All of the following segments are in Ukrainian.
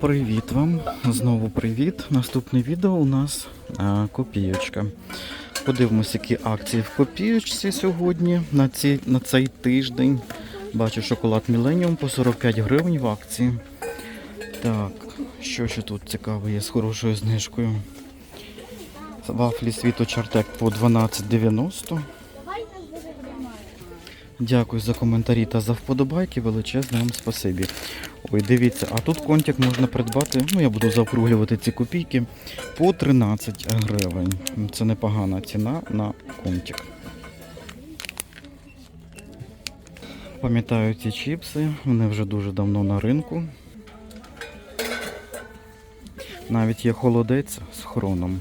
Привіт вам! Знову привіт. Наступне відео у нас а, копійочка. Подивимося, які акції в копійочці сьогодні на, ці, на цей тиждень. Бачу шоколад Міленіум по 45 гривень в акції. Так, що ще тут цікаве є з хорошою знижкою? Вафлі світо Чартек по 12,90. Дякую за коментарі та за вподобайки. Величезне вам спасибі. Ой, дивіться, а тут контик можна придбати. Ну, я буду заокруглювати ці копійки по 13 гривень. Це непогана ціна на контик. Пам'ятаю ці чіпси, вони вже дуже давно на ринку. Навіть є холодець з хроном.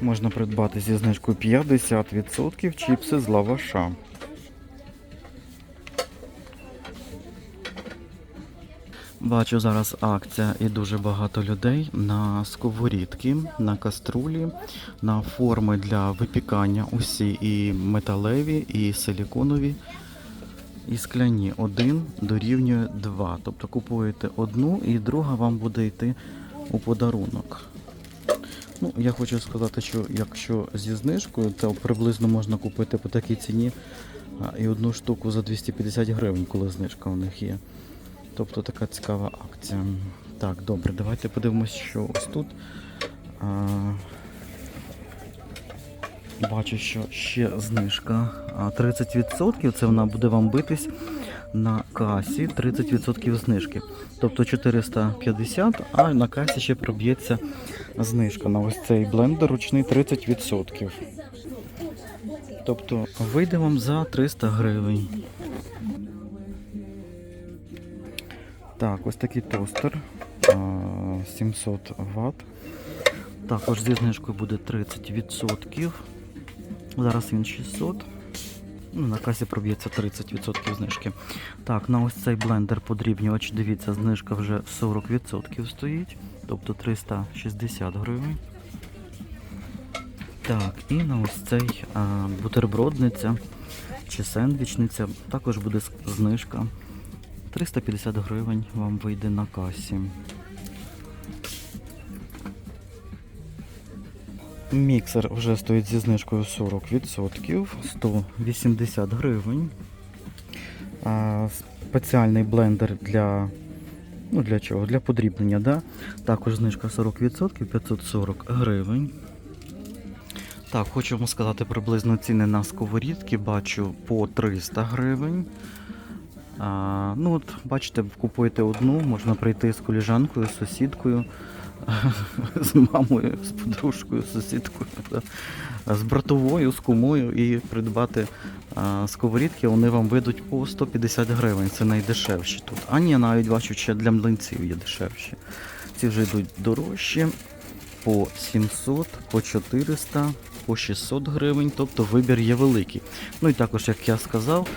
Можна придбати зі знижкою 50% чіпси з лаваша. Бачу зараз акція і дуже багато людей на сковорідки, на каструлі, на форми для випікання. Усі і металеві, і силіконові, і скляні. Один дорівнює 2. Тобто купуєте одну і друга вам буде йти у подарунок. Ну, я хочу сказати, що якщо зі знижкою, то приблизно можна купити по такій ціні і одну штуку за 250 гривень, коли знижка у них є. Тобто така цікава акція. Так, добре, давайте подивимось, що ось тут. А, бачу, що ще знижка а, 30%. Це вона буде вам битись на касі 30% знижки. Тобто 450, а на касі ще проб'ється знижка на ось цей блендер ручний 30%. Тобто вийде вам за 300 гривень. Так, ось такий тостер 700 Вт. Також зі знижкою буде 30%. Зараз він 600. Ну, на касі проб'ється 30% знижки. Так, на ось цей блендер подрібнювач, дивіться, знижка вже 40% стоїть, тобто 360 гривень. Так, і на ось цей а, бутербродниця чи сендвічниця також буде знижка. 350 гривень вам вийде на касі. Міксер вже стоїть зі знижкою 40%, 180 гривень. Спеціальний блендер для. Ну, для чого? Для подрібнення, да? Також знижка 40%, 540 гривень. Так, хочу вам сказати приблизно ціни на сковорідки. Бачу по 300 гривень. А, ну от, бачите, купуєте одну, можна прийти з коліжанкою, з сусідкою, з мамою, з подружкою, з сусідкою, з братовою, з кумою і придбати сковорідки, вони вам вийдуть по 150 гривень. Це найдешевші тут. А ні, навіть бачу, ще для млинців є дешевші. Ці вже йдуть дорожчі по 700, по 400, по 600 гривень, тобто вибір є великий. Ну і також, як я сказав,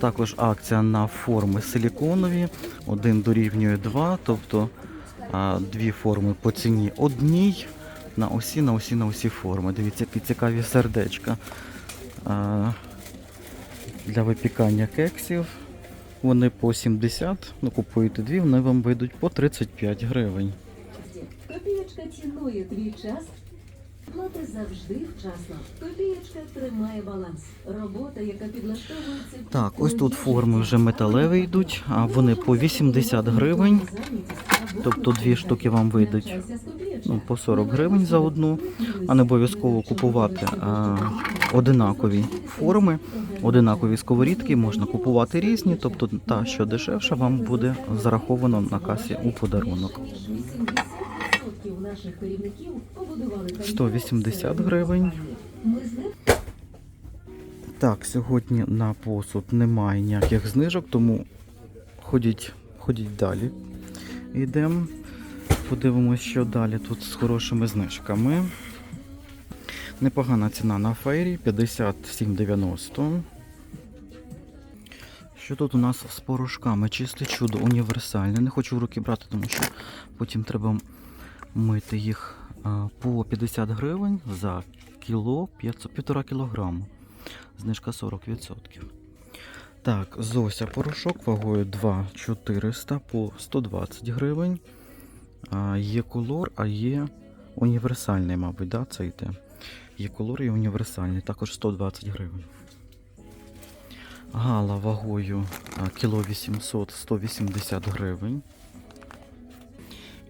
також акція на форми силіконові. Один дорівнює 2, тобто дві форми по ціні одній. На усі, на усі, на усі форми. Дивіться, які цікаві сердечка. Для випікання кексів. Вони по 70, ну купуєте дві, вони вам вийдуть по 35 гривень. Копієчка цінує твій час. Плати завжди вчасно. Копієчка тримає баланс. Робота, яка підлаштовується. Так, ось тут форми вже металеві йдуть, а вони по 80 гривень. Тобто дві штуки вам вийдуть ну, по 40 гривень за одну, а не обов'язково купувати а, одинакові форми, одинакові сковорідки, можна купувати різні, тобто та, що дешевша, вам буде зараховано на касі у подарунок. 80% наших керівників побудували кар'єру 180 гривень. Так, сьогодні на посуд немає ніяких знижок, тому ходіть, ходіть далі. Йдемо. Подивимось, що далі тут з хорошими знижками. Непогана ціна на фейрі 57,90. Що тут у нас з порошками? Чисте чудо універсальне. Не хочу в руки брати, тому що потім треба мити їх по 50 гривень за кіло 500, 1,5 кілограму. Знижка 40%. Так, Зося порошок вагою 2,400 по 120 гривень. А, є колор, а є універсальний, мабуть, да, це йде. Є колор і універсальний, також 120 гривень. Гала вагою а, кіло 800 180 гривень.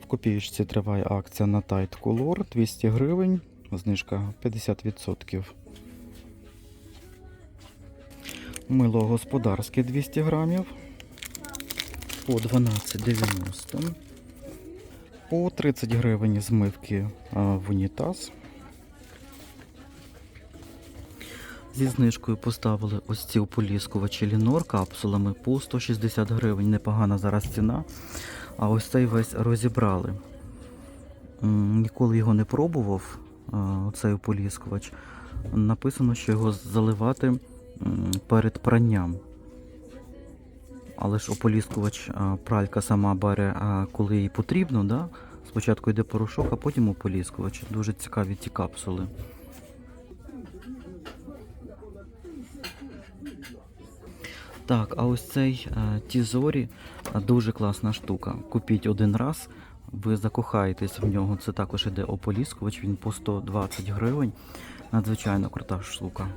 В копієчці триває акція на Tide Color 200 гривень, знижка 50%. Мило господарське 200 грамів по 12,90. По 30 гривень змивки в унітаз. Зі знижкою поставили ось ці ополіскувачі Лінор капсулами по 160 гривень. Непогана зараз ціна. А ось цей весь розібрали. Ніколи його не пробував, а, оцей ополіскувач. Написано, що його заливати перед пранням. Але ж ополіскувач пралька сама бере, коли їй потрібно. Да? Спочатку йде порошок, а потім ополіскувач. Дуже цікаві ці капсули. Так, а ось цей е, Тізорі е, дуже класна штука. Купіть один раз, ви закохаєтесь в нього. Це також іде ополіскувач, він по 120 гривень. Надзвичайно крута штука.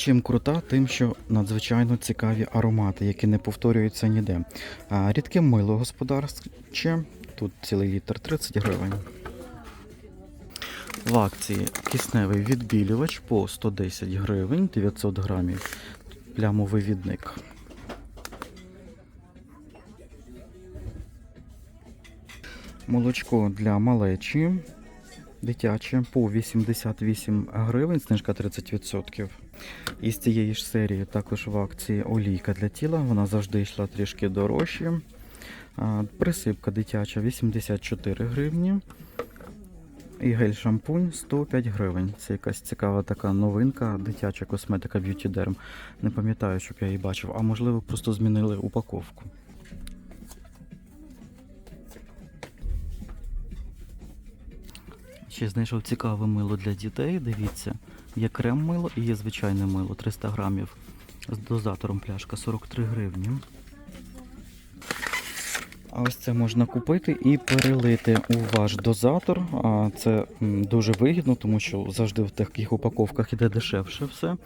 Чим крута, тим, що надзвичайно цікаві аромати, які не повторюються ніде. Рідке мило господарче, тут цілий літр 30 гривень. В акції кисневий відбілювач по 110 гривень, 900 грамів. Плямовивідник. Молочко для малечі дитяче по 88 гривень, знижка 30%. Із цієї ж серії також в акції олійка для тіла. Вона завжди йшла трішки дорожче. Присипка дитяча 84 гривні. І гель-шампунь 105 гривень. Це якась цікава така новинка, дитяча косметика Beauty Derm. Не пам'ятаю, щоб я її бачив, а можливо просто змінили упаковку. Ще знайшов цікаве мило для дітей. Дивіться, є крем мило і є звичайне мило 300 грамів з дозатором пляшка 43 гривні. А ось це можна купити і перелити у ваш дозатор. Це дуже вигідно, тому що завжди в таких упаковках іде дешевше все.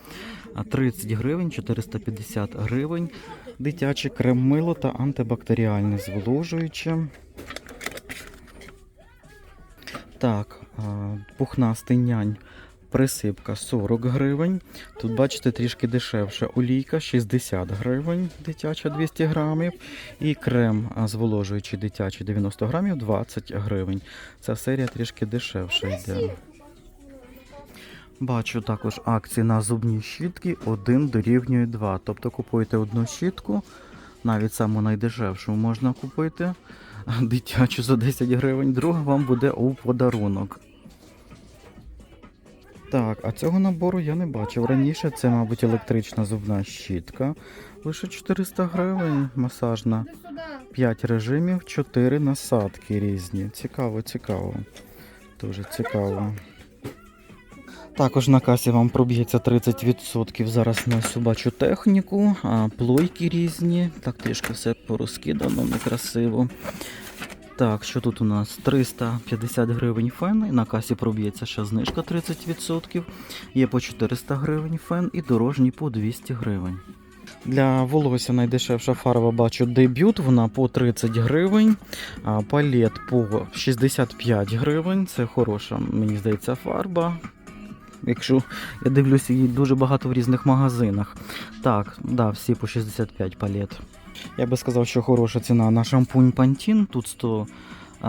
30 гривень, 450 гривень. Дитяче крем-мило та антибактеріальне зволожуюче. Так, пухнастий нянь. Присипка 40 гривень. Тут, бачите, трішки дешевше. Олійка 60 гривень, дитяча 200 грамів. І крем зволожуючий дитячий 90 грамів 20 гривень. Ця серія трішки дешевше йде. Бачу також акції на зубні щітки 1 дорівнює 2. Тобто купуєте одну щітку, навіть саму найдешевшу можна купити. Дитячу за 10 гривень, друга вам буде у подарунок. Так, а цього набору я не бачив раніше. Це, мабуть, електрична зубна щітка. Лише 400 гривень масажна. 5 режимів, 4 насадки різні. Цікаво, цікаво. Дуже цікаво. Також на касі вам проб'ється 30% зараз на собачу техніку, а плойки різні. Так трішки все порозкидано, некрасиво. Так, що тут у нас? 350 гривень фен, на касі проб'ється ще знижка 30%. Є по 400 гривень фен і дорожній по 200 гривень. Для волосся найдешевша фарба бачу дебют, вона по 30 гривень, а палет по 65 гривень. Це хороша, мені здається, фарба. Якщо я дивлюся, її дуже багато в різних магазинах. Так, да, всі по 65 палет. Я би сказав, що хороша ціна на шампунь Pantene. Тут 100,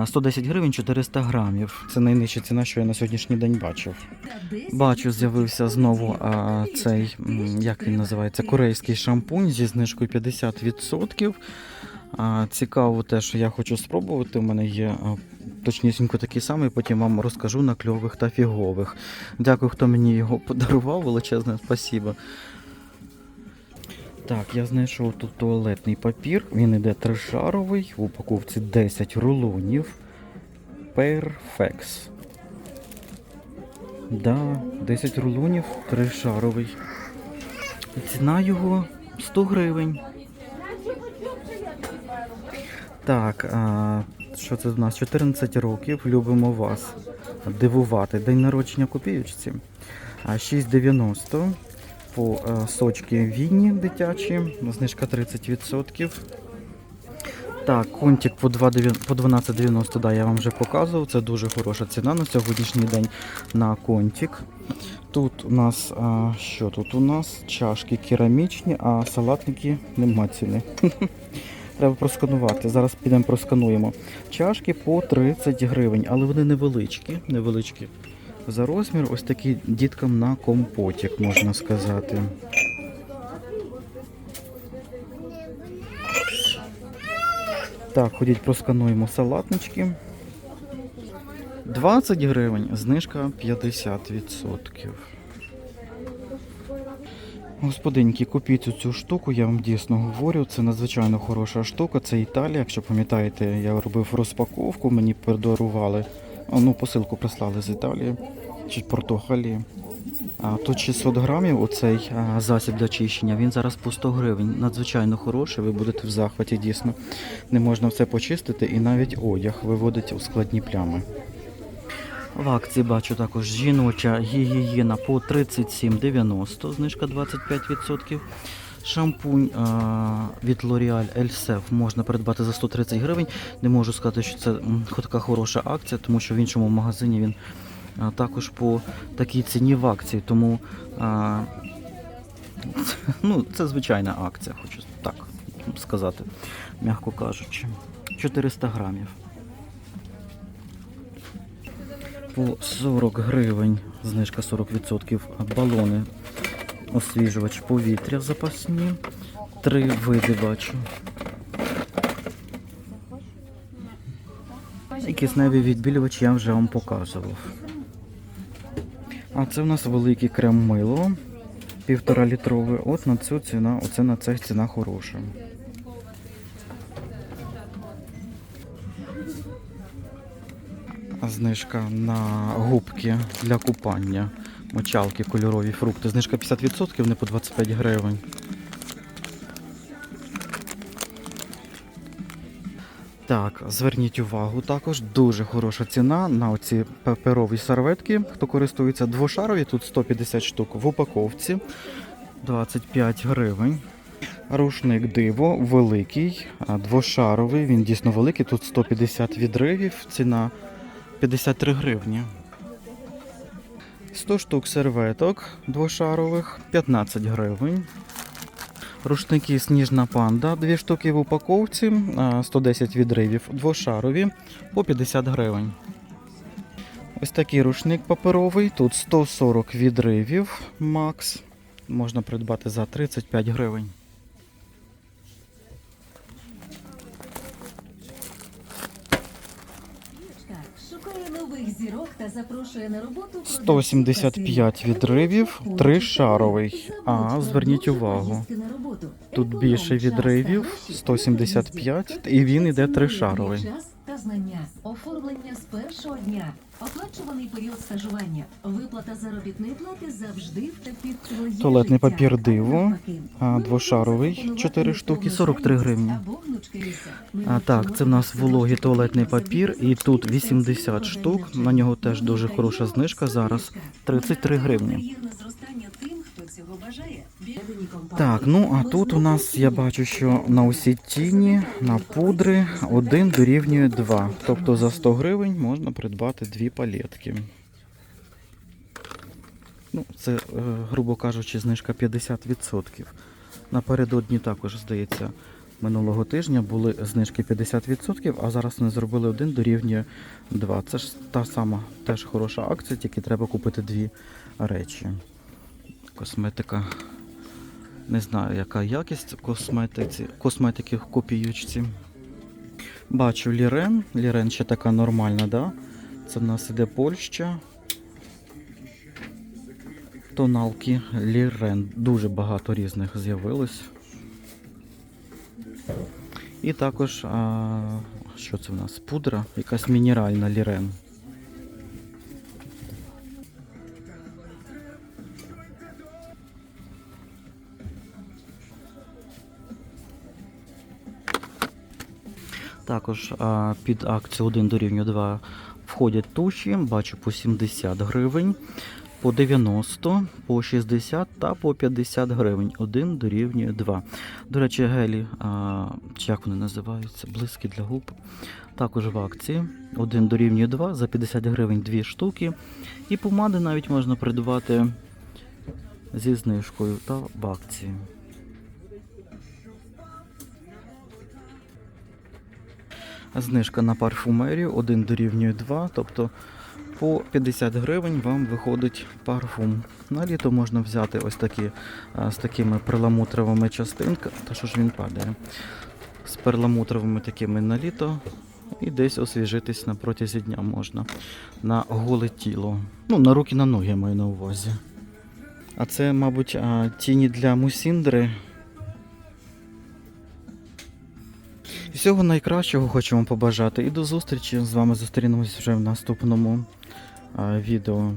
110 гривень 400 грамів. Це найнижча ціна, що я на сьогоднішній день бачив. Бачу, з'явився знову а, цей, як він називається, корейський шампунь зі знижкою 50%. А, цікаво те, що я хочу спробувати. У мене є точнісінько такий самий, потім вам розкажу на кльових та фігових. Дякую, хто мені його подарував, величезне спасибо. Так, я знайшов тут туалетний папір. Він іде тришаровий, в упаковці 10 рулонів. Perfex. Да, 10 рулонів, тришаровий. Ціна його 100 гривень. Так, а, що це в нас? 14 років. Любимо вас дивувати. День народження копіючці. 6,90 по е, сочки вінні дитячі. Знижка 30%. Так, контик по 2,9 по 12,90, да, я вам вже показував. Це дуже хороша ціна на сьогоднішній день на контик. Тут у нас, а, що тут у нас? Чашки керамічні, а салатники нема ціни. Треба просканувати. Зараз підемо проскануємо. Чашки по 30 гривень, але вони невеличкі, невеличкі. За розмір, ось такі діткам на компотик, можна сказати. Так, ходіть, проскануємо салатнички. 20 гривень, знижка 50%. Господинки, купіть цю штуку, я вам дійсно говорю. Це надзвичайно хороша штука. Це Італія. Якщо пам'ятаєте, я робив розпаковку, мені подарували. Ну, посилку прислали з Італії чи Португалії. Тут 600 грамів оцей засіб для чищення. Він зараз по 100 гривень. Надзвичайно хороший. Ви будете в захваті, дійсно. Не можна все почистити і навіть одяг виводить у складні плями. В акції бачу також жіноча гігієна по 37,90, знижка 25%. Шампунь а, від L'Oreal Elsef можна придбати за 130 гривень. Не можу сказати, що це така хороша акція, тому що в іншому магазині він а, також по такій ціні в акції. Тому а, ну, це звичайна акція, хочу так сказати, м'яко кажучи. 400 грамів. По 40 гривень, знижка 40%, балони, освіжувач повітря запасні. Три види бачу. І кисневий відбілювач я вже вам показував. А це у нас великий крем мило, півтора літровий. От на цю ціна, оце на цих ціна хороша. Знижка на губки для купання. Мочалки, кольорові фрукти. Знижка 50%, не по 25 гривень. Так, зверніть увагу також, дуже хороша ціна на оці паперові серветки. Хто користується двошарові, тут 150 штук в упаковці, 25 гривень. Рушник диво великий, двошаровий, він дійсно великий, тут 150 відривів, ціна 53 гривні. 100 штук серветок двошарових, 15 гривень. Рушники Сніжна панда, 2 штуки в упаковці, 110 відривів, двошарові по 50 гривень. Ось такий рушник паперовий, тут 140 відривів макс. Можна придбати за 35 гривень. 175 відривів, три шаровий. А, зверніть увагу. Тут більше відривів, 175, і він іде тришаровий. Та знання. Оформлення з першого дня. Оплачуваний період стажування. Виплата заробітної плати завжди в твоє Туалетний життя. папір диво, а, двошаровий, чотири штуки, повну 43 гривні. або А, так, це в нас вологий туалетний папір, і тут 80 штук. На нього теж дуже хороша знижка зараз. 33 гривні. Так, ну а тут у нас я бачу, що на усі тіні, на пудри один дорівнює 2. Тобто за 100 гривень можна придбати дві палетки. Ну, це, е, грубо кажучи, знижка 50%. Напередодні також, здається, минулого тижня були знижки 50%, а зараз вони зробили один дорівнює 2. Це ж та сама теж хороша акція, тільки треба купити дві речі. Косметика. Не знаю, яка якість косметиці, косметики в копіючці. Бачу Лірен. Лірен ще така нормальна, да? Це в нас іде Польща. Тоналки Лірен. Дуже багато різних з'явилось. І також, а, що це в нас? Пудра, якась мінеральна лірен. Також а, під акцію 1 до рівня 2 входять туші, бачу по 70 гривень по 90, по 60 та по 50 гривень. 1 дорівнює 2. До речі, гелі, а, як вони називаються, блиски для губ. Також в акції 1 дорівнює 2 за 50 гривень 2 штуки. І помади навіть можна придбати зі знижкою та в акції. Знижка на парфумерію 1 дорівнює 2, тобто по 50 гривень вам виходить парфум. На літо можна взяти ось такі з такими перламутровими частинками. Та що ж він падає? З перламутровими такими на літо. І десь освіжитись на протязі дня можна на голе тіло. Ну, на руки, на ноги я маю на увазі. А це, мабуть, тіні для мусіндри. Всього найкращого хочу вам побажати. І до зустрічі. З вами зустрінемось вже в наступному відео.